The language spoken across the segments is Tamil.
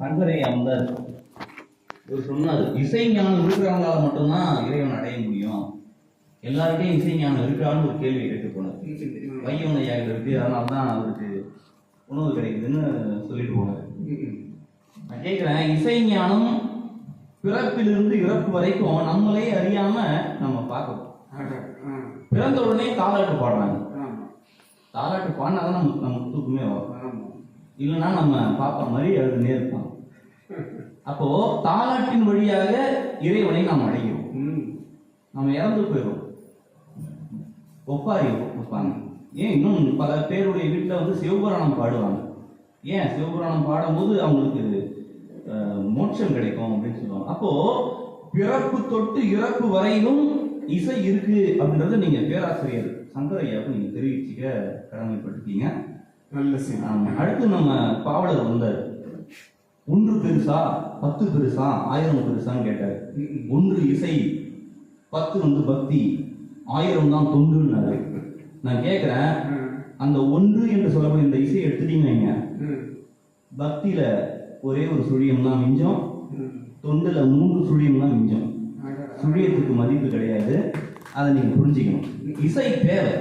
சங்கரை அமர்ந்தார். இவர் சொன்னார் இசை ஞானம் இருக்கிறவங்களால மட்டும்தான் இறைவன் அடைய முடியும். எல்லாருக்கையும் இசை ஞானம் இருக்கான்னு ஒரு கேள்வி கேட்டு போனார். வையவன யாகம் இருக்கு அதனால தான் அவருக்கு உணவு கிடைக்குதுன்னு சொல்லிட்டு போனார். நான் கேட்குறேன் இசை ஞானம் பிறப்பிலிருந்து இறப்பு வரைக்கும் நம்மளே அறியாம நம்ம பார்க்கணும். பிறந்த உடனே தாலாட்டு பாடுறாங்க. தாலாட்டு பாடினா தான் நமக்கு நமக்கு தூக்கமே வரும். இல்லைன்னா நம்ம பாப்பா மாதிரி அழுதுனே இருப்பான் அப்போ தாலாட்டின் வழியாக இறைவனை நாம் அடைகிறோம். நம்ம இறந்து போயிடும் ஒப்பாரி வைப்பாங்க ஏன் இன்னும் பல பேருடைய வீட்டில் வந்து சிவபுராணம் பாடுவாங்க. ஏன் சிவபுராணம் பாடும்போது அவங்களுக்கு மோட்சம் கிடைக்கும் அப்படின்னு சொல்லுவாங்க. அப்போ பிறப்பு தொட்டு இறப்பு வரையிலும் இசை இருக்கு அப்படின்றத நீங்க பேராசிரியர் சங்கரையாவுக்கு நீங்க தெரிவிச்சுக்க கடமைப்பட்டிருக்கீங்க. நல்ல. அடுத்து நம்ம பாவலர் வந்தார். ஒன்று பெருசா பத்து பெருசா? ஆயிரம் பெருசான்னு கேட்டார். ஒன்று இசை பத்து வந்து பக்தி. ஆயிரம் தான் தொண்டுன்னாரு. நான் கேட்கிறேன் அந்த ஒன்று என்று சொல்லக்கூடிய இந்த இசையை எடுத்துட்டீங்க வைங்க, பக்தியில ஒரே ஒரு சுழியம் தான் மிஞ்சம். தொண்டுல மூன்று சுழியம் தான் மிஞ்சம். சுழியத்துக்கு மதிப்பு கிடையாது. அதை நீங்க புரிஞ்சுக்கணும். இசை தேவை.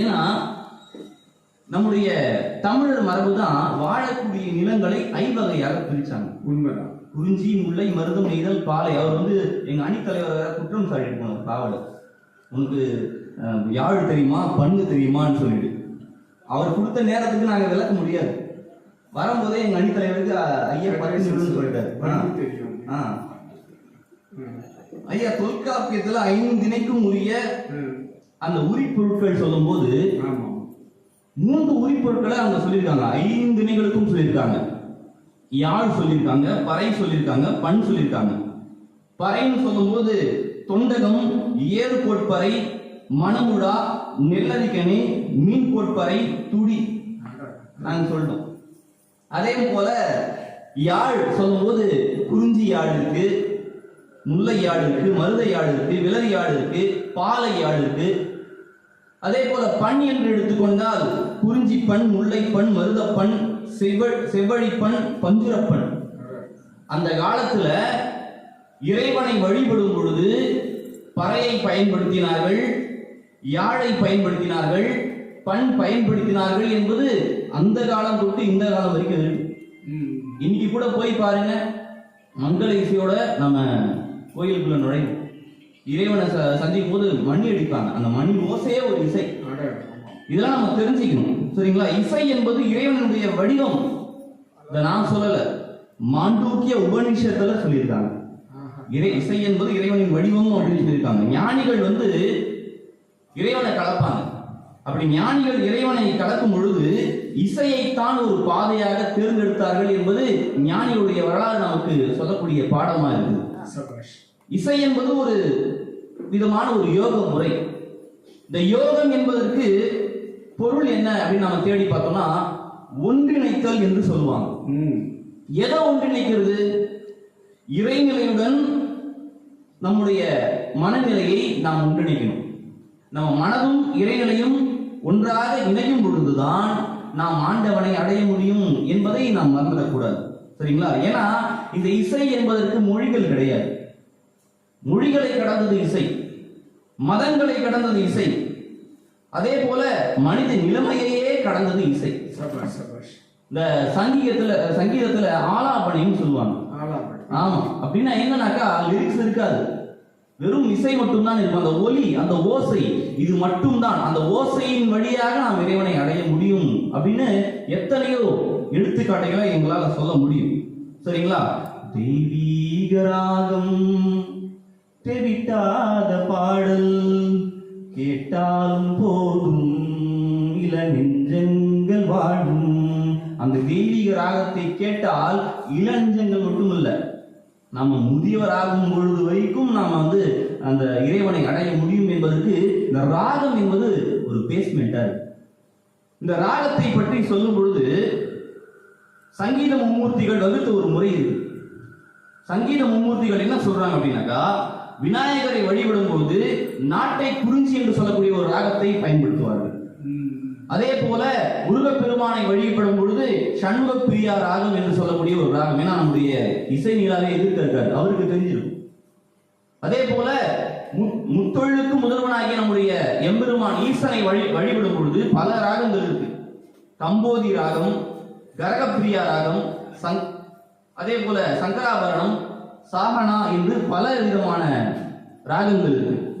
ஏன்னா நம்முடைய தமிழர் மரபு தான் வாழக்கூடிய நிலங்களை ஐவகையாக பிரிச்சாங்க. உண்மைதான். குறிஞ்சி முல்லை மருதம் நெய்தல் பாலை. அவர் வந்து எங்க அணித்தலைவர் வேற குற்றம் சாட்டிட்டு போனார் காவலர். உனக்கு யாழ் தெரியுமா பண்ணு தெரியுமான்னு சொல்லிட்டு. அவர் கொடுத்த நேரத்துக்கு நாங்க விளக்க முடியாது. வரும்போதே எங்க அணித்தலைவருக்கு ஐயா பத்து நிமிஷம்னு சொல்லிட்டாரு. ஐயா தொல்காப்பியத்துல ஐந்திணைக்கும் உரிய ம். அந்த உரிப்பொருட்கள் சொல்லும்போது ஆமா மூன்று உரிப்பொருட்களை அவங்க சொல்லியிருக்காங்க. ஐந்து திணைகளுக்கும் சொல்லியிருக்காங்க. யாழ் சொல்லியிருக்காங்க பறை சொல்லியிருக்காங்க பண் சொல்லியிருக்காங்க. பறைன்னு சொல்லும்போது தொண்டகம் ஏறு கோட்பறை மணமுழா நெல்லரிக்கணி மீன் கோட்பறை துடி நாங்க சொல்லிட்டோம் அதே போல யாழ் சொல்லும்போது குறிஞ்சி யாழ் இருக்கு முல்லை யாழ் இருக்கு மருதை யாழ் இருக்கு விலரி யாழ் இருக்கு பாலை யாழ் இருக்கு அதே போல பண் என்று எடுத்துக்கொண்டால் குறிஞ்சி பண் முல்லை பண் மருதப்பண் செவ்வ செவ்வழிப்பண் பஞ்சுரப்பண் அந்த காலத்துல இறைவனை வழிபடும் பொழுது பறையை பயன்படுத்தினார்கள் யாழை பயன்படுத்தினார்கள் பண் பயன்படுத்தினார்கள் என்பது அந்த காலம் தொட்டு இந்த காலம் வரைக்கும் இருக்கு. இன்னைக்கு கூட போய் பாருங்க மங்கள இசையோட நம்ம கோயிலுக்குள்ள நுழையும் இறைவனை சந்திக்கும் போது மணி அடிப்பாங்க அந்த மணி ஓசையே ஒரு இசை. இதெல்லாம் நம்ம தெரிஞ்சுக்கணும். சரிங்களா? இசை என்பது இறைவனுடைய வடிவம். இதை நான் சொல்லல. மாண்டூக்கிய உபநிஷத்துல சொல்லியிருக்காங்க. இறை இசை என்பது இறைவனின் வடிவம் அப்படின்னு சொல்லியிருக்காங்க. ஞானிகள் வந்து இறைவனை கலப்பாங்க. அப்படி ஞானிகள் இறைவனை கலக்கும் பொழுது இசையைத்தான் ஒரு பாதையாக தேர்ந்தெடுத்தார்கள் என்பது ஞானிகளுடைய வரலாறு நமக்கு சொல்லக்கூடிய பாடமா இருக்குது. இசை என்பது ஒரு விதமான ஒரு யோக முறை. இந்த யோகம் என்பதற்கு பொருள் என்ன அப்படின்னு நம்ம தேடி பார்த்தோம்னா ஒன்றிணைத்தல் என்று சொல்லுவாங்க. எதை ஒன்றிணைக்கிறது? இறைநிலையுடன் நம்முடைய மனநிலையை நாம் ஒன்றிணைக்கணும். நம்ம மனதும் இறைநிலையும் ஒன்றாக இணையும் பொழுதுதான் நாம் ஆண்டவனை அடைய முடியும் என்பதை நாம் மறந்துடக்கூடாது. சரிங்களா? ஏன்னா இந்த இசை என்பதற்கு மொழிகள் கிடையாது. மொழிகளை கடந்தது இசை. மதங்களை கடந்தது இசை. அதே போல மனித நிலைமையையே கடந்தது இசை. இந்த சங்கீதத்துல சங்கீதத்துல ஆலாபனைன்னு சொல்லுவாங்க. ஆமா. அப்படின்னா என்னன்னாக்கா லிரிக்ஸ் இருக்காது. வெறும் இசை மட்டும்தான் இருக்கும். அந்த ஒலி அந்த ஓசை இது மட்டும்தான். அந்த ஓசையின் வழியாக நாம் இறைவனை அடைய முடியும் அப்படின்னு எத்தனையோ எடுத்துக்காட்டுகளை எங்களால் சொல்ல முடியும். சரிங்களா? தெய்வீக ராகம். தெவிட்டாத பாடல் கேட்டாலும் போதும் இள நெஞ்சங்கள் வாழும். அந்த தெய்வீக ராகத்தை கேட்டால் இளஞ்சங்கள் மட்டும் இல்ல நம்ம முதியவராகும் பொழுது வரைக்கும் நாம் வந்து அந்த இறைவனை அடைய முடியும் என்பதற்கு இந்த ராகம் என்பது ஒரு பேஸ்மெண்டா இந்த ராகத்தை பற்றி சொல்லும் பொழுது சங்கீத மும்மூர்த்திகள் வகுத்த ஒரு முறை இருக்கு. சங்கீத மும்மூர்த்திகள் என்ன சொல்றாங்க அப்படின்னாக்கா விநாயகரை வழிபடும் பொழுது நாட்டை குறிஞ்சி என்று சொல்லக்கூடிய ஒரு ராகத்தை பயன்படுத்துவார்கள். அதே போல முருகப்பெருமானை வழிபடும் பொழுது சண்முக பிரியா ராகம் என்று சொல்லக்கூடிய ஒரு ராகம். ஏன்னா நம்முடைய இசை நீலாவே எதிர்க்க இருக்காரு. அவருக்கு தெரிஞ்சிருக்கும் அதே போல மு- முத்தொழிலுக்கு முதல்வனாகிய நம்முடைய எம்பெருமான் ஈசனை வழி வழிபடும் பொழுது பல ராகங்கள் இருக்கு. கம்போதி ராகம் கரகப்பிரியா ராகம் சங் அதே போல சங்கராபரணம் சாகனா என்று பல விதமான ராகங்கள் இருக்கு.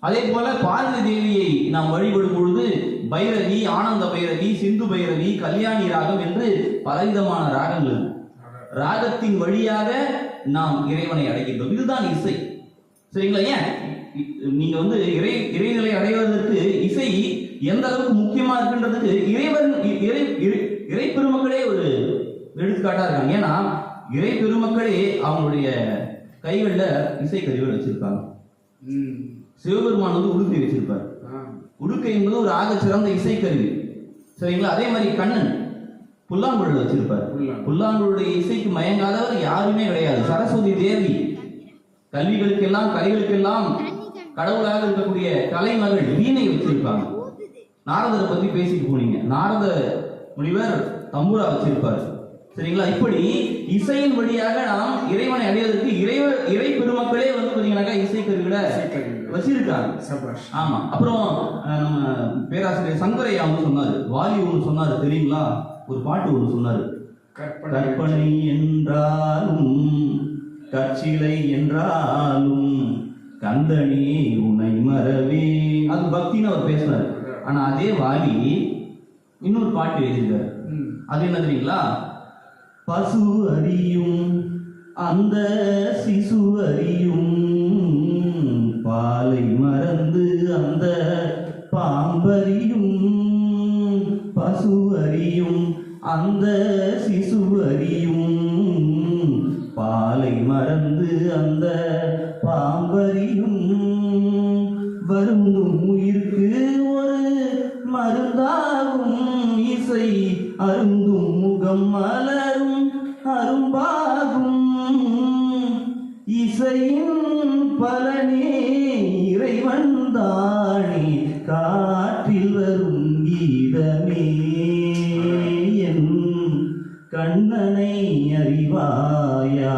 அதே போல பார்வதி தேவியை நாம் வழிபடும் பொழுது பைரவி ஆனந்த பைரவி சிந்து பைரவி கல்யாணி ராகம் என்று பலவிதமான ராகங்கள். ராகத்தின் வழியாக நாம் இறைவனை அடைகின்றோம். இதுதான் இசை. சரிங்களா ஏன்? நீங்க வந்து இறை இறைநிலை அடைவதற்கு இசை எந்த அளவுக்கு முக்கியமா இருக்குன்றதுக்கு இறைவன் இறை- இறை பெருமக்களே ஒரு எடுத்துக்காட்டா இருக்காங்க. ஏன்னா இறை பெருமக்களே அவங்களுடைய கைகள்ல இசை கருவிகள் வச்சிருக்காங்க ம். சிவபெருமான் வந்து உடுக்கை வச்சிருப்பார். உடுக்கை என்பது ஒரு ஆக சிறந்த இசைக்கருவி. சரிங்களா? அதே மாதிரி கண்ணன் புல்லாங்குழல் வச்சிருப்பார். புல்லாங்குழல். புல்லாங்குழலுடைய இசைக்கு மயங்காதவர் யாருமே கிடையாது. சரஸ்வதி தேவி. கல்விகளுக்கெல்லாம் கலைகளுக்கெல்லாம் கடவுளாக இருக்கக்கூடிய கலைமகள் வீணை வச்சிருப்பாங்க. நாரதரை பத்தி பேசிட்டு போனீங்க. நாரத முனிவர் தம்புரா வச்சிருப்பார். சரிங்களா? இப்படி இசையின் வழியாக நாம் இறைவனை அடைவதற்கு இறைவ இறை பெருமக்களே வந்து பாத்தீங்கன்னாக்கா இசைக்கருவிகளை. வச்சிருக்காங்க. ஆமா. அப்புறம் நம்ம பேராசிரியர் சங்கரையா வந்து சொன்னாரு. வாலி ஒன்று சொன்னாரு தெரியுங்களா? ஒரு பாட்டு ஒன்று சொன்னாரு. கற்பனை என்றாலும் கற்சிலை என்றாலும் கந்தனே உனை மறவே. அது பக்தின்னு அவர் பேசினாரு. ஆனா அதே வாலி இன்னொரு பாட்டு எழுதியிருக்காரு. அது என்ன தெரியுங்களா? பசு அறியும் அந்த சிசு அறியும் பாலை மறந்து அந்த பாம்பறியும் பசு அறியும் அந்த சிசு அறியும் பாலை மறந்து அந்த பாம்பறியும் வருந்தும் உயிர்க்கு ஒரு மருந்தாகும் இசை அருந்தும் முகம் மலரும். அரும்பாகும். இசையின் பலனே இறைவன் தானே. காற்றில் வரும் கீதமே என் கண்ணனை அறிவாயா.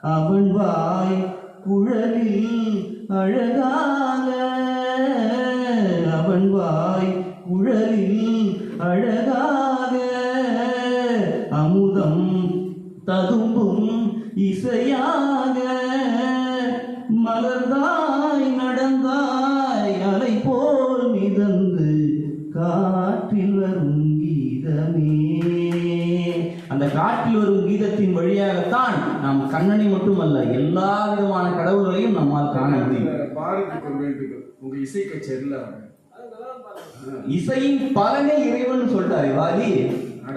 அவன் வாய் குழலில் அழகாக. அவன் வாய் குழலில் அழகாக. ததும்பும் இசையாக மலர்ந்தாய் நடந்தாய் அலை போல் மிதந்து காற்றில் வரும் கீதமே. அந்த காற்றில் வரும் கீதத்தின் வழியாகத்தான் நாம் கண்ணனை மட்டுமல்ல எல்லா விதமான கடவுள்களையும் நம்மால் காண முடியும். உங்க இசை கச்சேரியில் இசையின் பலனே இறைவன் சொல்லிட்டாரு வாலி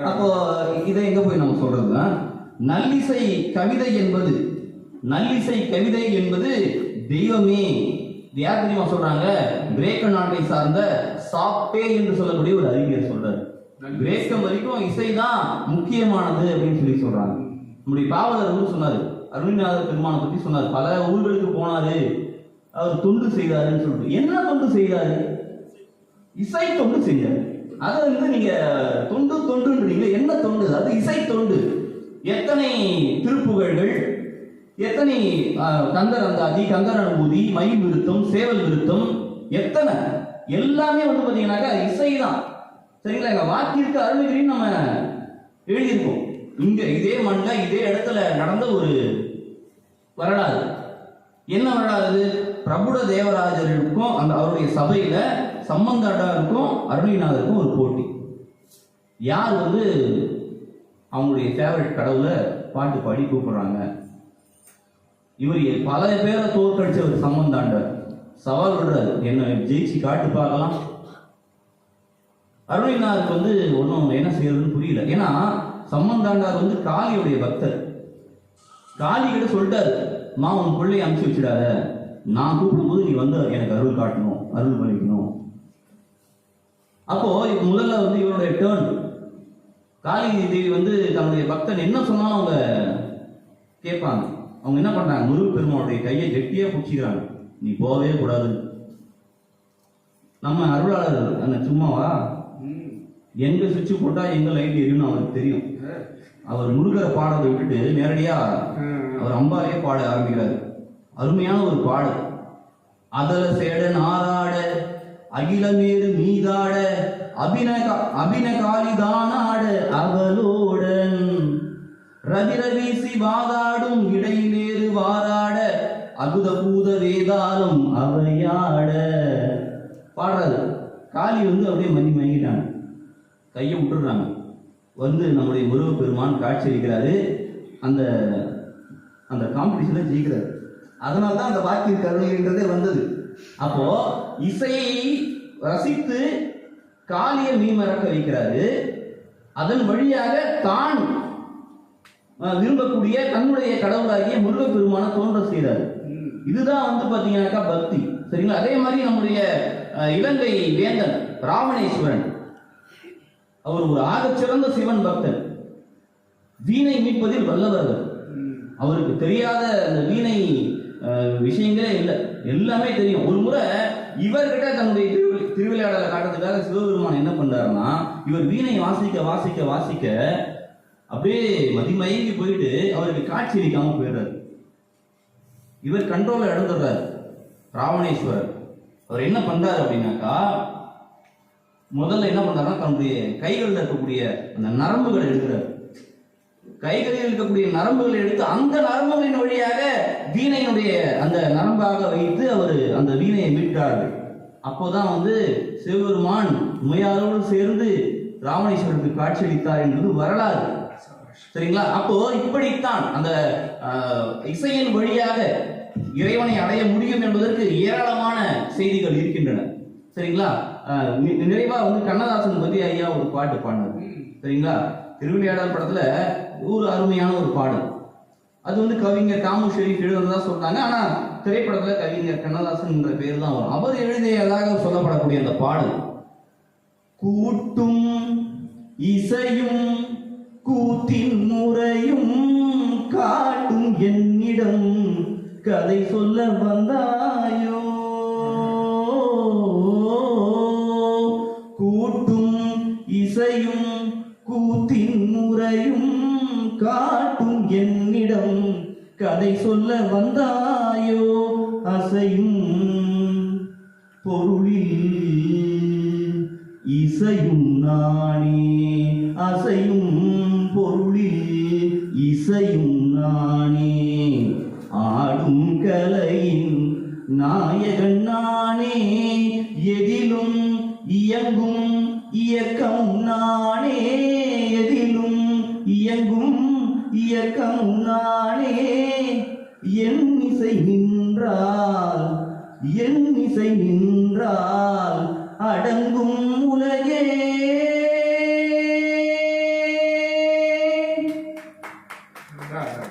அப்போ இதை எங்க போய் நம்ம சொல்றதுன்னா நல்லிசை கவிதை என்பது நல்லிசை கவிதை என்பது தெய்வமே. யார் தெரியுமா சொல்றாங்க? கிரேக்க நாட்டை சார்ந்த சாப்பே என்று சொல்லக்கூடிய ஒரு அறிஞர் சொல்றாரு. கிரேக்கம் வரைக்கும் இசைதான் முக்கியமானது அப்படின்னு சொல்லி சொல்றாங்க. நம்முடைய பாவலர் வந்து சொன்னாரு அருள்நாதர் பெருமானை பத்தி சொன்னார். பல ஊர்களுக்கு போனாரு. அவர் தொண்டு செய்தாருன்னு சொல்லிட்டு. என்ன தொண்டு செய்தாரு? இசை தொண்டு செஞ்சார் அதை வந்து நீங்க தொண்டு தொண்டுன்றீங்க. என்ன தொண்டு? அது இசை தொண்டு. எத்தனை திருப்புகழ்கள் எத்தனை கந்தர் அந்தாதி கந்தர் அனுபூதி மயில் விருத்தம் சேவல் விருத்தம் எத்தனை? எல்லாமே வந்து பார்த்தீங்கன்னாக்கா இசை தான் சரிங்களா வாக்கிற்கு அருள்கிரின்னு நம்ம எழுதியிருக்கோம். இங்க இதே மண்ல இதே இடத்துல நடந்த ஒரு வரலாறு. என்ன வரலாறு? பிரபுட தேவராஜருக்கும் அந்த அவருடைய சபையில சம்பந்தாடாருக்கும் அருணிநாதருக்கும் ஒரு போட்டி. யார் வந்து அவங்களுடைய ஃபேவரட் கடவுளை பாட்டு பாடி கூப்பிடுறாங்க. இவர் பல பேரை தோற்கடிச்ச ஒரு சம்பந்தாண்டர் சவால் விடுறாரு. என்ன ஜெயிச்சு காட்டு பார்க்கலாம். அருணிநாதருக்கு வந்து ஒன்றும் என்ன செய்யறதுன்னு புரியல. ஏன்னா சம்பந்தாண்டார் வந்து காளியுடைய பக்தர். காளி கிட்ட சொல்லிட்டாரு மா உன் பிள்ளைய அனுப்பிச்சு வச்சிடாத. நான் கூப்பிடும்போது நீ வந்து எனக்கு அருள் காட்டணும் அருள் பண்ணிக்கணும் அப்போ முதல்ல வந்து இவருடைய டேர்ன் காளி தேவி வந்து தன்னுடைய பக்தன் என்ன சொன்னாலும் அவங்க கேட்பாங்க. அவங்க என்ன பண்றாங்க? முருக பெருமானுடைய கையை கெட்டியா பிடிச்சிக்கிறாங்க. நீ போகவே கூடாது. நம்ம அருளாளர் அந்த சும்மாவா. எங்க சுவிட்ச் போட்டா எங்க லைட் எரியும்னு அவருக்கு தெரியும். அவர் முருகரை பாடுறதை விட்டுட்டு நேரடியா. அவர் அம்பாலே பாட ஆரம்பிக்கிறார். அருமையான ஒரு பாடல். அதல சேட நாராட அகிலமேறு மீதாட அபினக அபினகாலிதானாட அவளோடன். ரவி வீசி வாதாடும் இடைநேறு வாராட அகுத பூத வேதாளம் அவையாட. பாடுறது காளி வந்து அப்படியே மணி மயங்கிட்டாங்க. கையை விட்டுடுறாங்க வந்து நம்முடைய முருகப்பெருமான் காட்சி அளிக்கிறாரு. அந்த அந்த காம்படிஷனில் ஜெயிக்கிறாரு. அதனால தான் அந்த வாக்கிய கருணைன்றதே வந்தது. அப்போ இசையை ரசித்து காளிய மீமறக்க வைக்கிறாரு. அதன் வழியாக தான் விரும்பக்கூடிய தன்னுடைய கடவுளாகிய முருகப்பெருமான தோன்ற செய்கிறாரு. இதுதான் வந்து பாத்தீங்கன்னாக்கா பக்தி. சரிங்களா? அதே மாதிரி நம்முடைய இலங்கை வேந்தன் ராவணேஸ்வரன் அவர் ஒரு ஆகச்சிறந்த சிவன் பக்தர். வீணை மீட்பதில் வல்லவர்கள். அவருக்கு தெரியாத அந்த வீணை விஷயங்களே இல்லை. எல்லாமே தெரியும். ஒரு முறை இவர்கிட்ட தன்னுடைய திருவிளையாடலை காட்டுறதுக்காக சிவபெருமான் என்ன பண்றாருன்னா இவர் வீணை வாசிக்க வாசிக்க வாசிக்க அப்படியே மதிமயங்கி போயிட்டு அவருக்கு காட்சி அளிக்காம போயிடுறாரு. இவர் கண்ட்ரோல இழந்துடுறாரு ராவணேஸ்வரர். அவர் என்ன பண்றாரு அப்படின்னாக்கா முதல்ல என்ன பண்றாருன்னா தன்னுடைய கைகளில் இருக்கக்கூடிய அந்த நரம்புகளை எடுக்கிறார் கைகளில் இருக்கக்கூடிய நரம்புகளை எடுத்து அந்த நரம்புகளின் வழியாக வீணையினுடைய அந்த நரம்பாக வைத்து அவர் அந்த வீணையை மீட்டார்கள். அப்போதான் வந்து சிவபெருமான் உமையாரோடு சேர்ந்து ராவணேஸ்வரருக்கு காட்சியளித்தார் என்பது வரலாறு. சரிங்களா? அப்போ இப்படித்தான் அந்த இசையின் வழியாக இறைவனை அடைய முடியும் என்பதற்கு ஏராளமான செய்திகள் இருக்கின்றன. சரிங்களா? நிறைவா வந்து கண்ணதாசன் பத்தி ஐயா ஒரு பாட்டு பாடினார். சரிங்களா? திருவிளையாடல் படத்துல ஒரு அருமையான ஒரு பாடல். அது வந்து கவிஞர் காமு ஷெரீஃப் எழுதுனதா சொல்றாங்க ஆனா திரைப்படத்துல கவிஞர் கண்ணதாசன் என்ற பேர் தான் வரும். அவர் எழுதியதாக சொல்லப்படக்கூடிய அந்த பாடல். கூட்டும் இசையும் கூத்தின் முறையும் காட்டும் என்னிடம் கதை சொல்ல வந்தாயோ? கூட்டும் இசையும் கூத்தின் முறையும் காட்டும் என்னிடம் கதை சொல்ல வந்தாயோ அசையும் பொருளில் இசையும் நானே. அசையும் பொருளில் இசையும் நானே. ஆடும் கலையின் நாயகன் நானே. என் இசை நின்றால் அடங்கும் உலகே.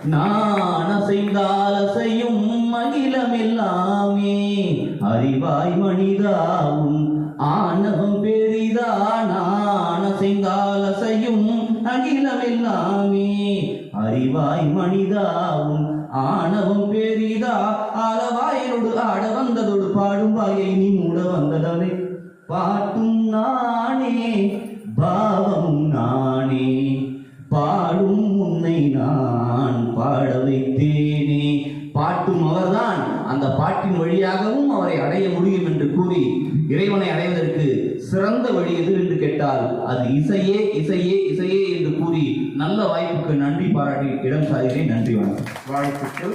நான் அசைந்தால் அசையும் மகிழமில்லாமே அறிவாய் மனிதாவும் ஆணவம் பெரிதா. நான் அசைந்தால் அசையும் அகிலமில்லாமே. அறிவாய் மனிதாவும் ஆணவம் பெரிதா ஆளவாயனோடு ஆட வந்ததோடு பாடும் வாயை நீ மூட வந்ததானே பாட்டும் நானே பாவமும் நானே. பாடும் உன்னை நான் பாட வைத்தேன். அந்த பாட்டின் வழியாகவும் அவரை அடைய முடியும் என்று கூறி இறைவனை அடைவதற்கு சிறந்த வழி எது என்று கேட்டால் அது இசையே இசையே இசையே என்று கூறி நல்ல வாய்ப்புக்கு நன்றி பாராட்டி இடம் சாதிக்கிறேன் நன்றி வணக்கம். வாழ்த்துக்கள்.